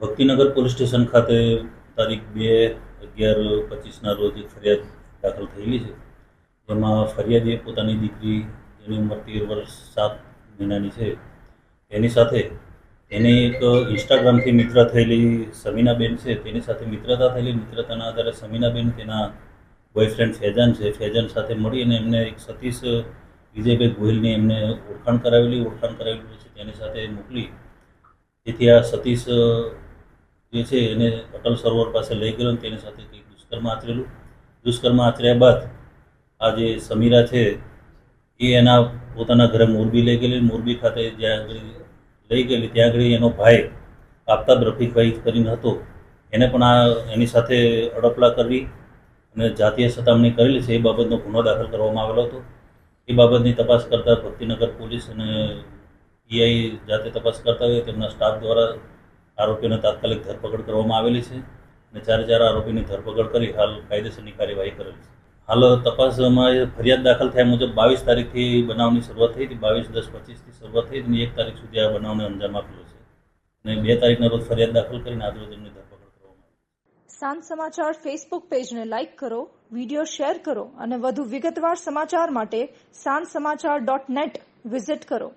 Bhaktinagar police station ખાતે તારીખ બે અગિયાર પચીસના રોજ એક ફરિયાદ દાખલ થયેલી છે. જેમાં ફરિયાદીએ પોતાની દીકરી જેની ઉંમર તેર વર્ષ સાત મહિનાની છે. એની સાથે એની એક ઇન્સ્ટાગ્રામથી મિત્ર થયેલી સમીનાબેન છે. તેની સાથે મિત્રતા થયેલી. મિત્રતાના આધારે સમીનાબેન તેના બોયફ્રેન્ડ ફેજાન છે. ફેજાન સાથે મળી અને એમને એક સતીશ વિજયભાઈ ગોહિલની એમને ઓળખાણ કરાવેલી. ઓળખાણ કરાવેલી છે. તેની સાથે મોકલી. તેથી આ સતીશ જે છે એને અટલ સરોવર પાસે લઈ ગયો અને તેની સાથે કંઈક દુષ્કર્મ આચરેલું. દુષ્કર્મ આચર્યા બાદ આ જે સમીરા છે, એ એના પોતાના ઘરે મોરબી લઈ ગયેલી. મોરબી ખાતે જ્યાં આગળ લઈ ગયેલી, ત્યાં આગળ એનો ભાઈ આફતાબ રફીકભાઈ કરીને હતો. એને પણ આ એની સાથે અડપલા કરવી અને જાતીય સતામણી કરેલી છે, એ બાબતનો ગુનો દાખલ કરવામાં આવેલો હતો. એ બાબતની તપાસ કરતા ભક્તિનગર પોલીસ અને પીઆઈ જાતે તપાસ કરતા હોય તેમના સ્ટાફ દ્વારા આરોપીઓને તાત્કાલિક ધરપકડ કરવામાં આવેલી છે અને ચારે ચાર આરોપીની ધરપકડ કરી હાલ કાયદેસરની કાર્યવાહી કરેલી છે. હાલ તપાસમાં ફરિયાદ દાખલ થયા મુજબ બાવીસ તારીખથી બનાવની શરૂઆત થઈ હતી, બાવીસ, દસ, પચીસથી શરૂઆત થઈ અને એક તારીખ સુધી આ બનાવને અંજામ આપેલો છે. અને બે તારીખના રોજ ફરિયાદ દાખલ કરીને આજરોજ એમની ધરપકડ કરવામાં આવી સાંજ સમાચાર ફેસબુક પેજને લાઇક કરો, વિડિયો શેર કરો અને વધુ વિગતવાર સમાચાર માટે સાંજ સમાચાર ડોટ નેટ વિઝિટ કરો.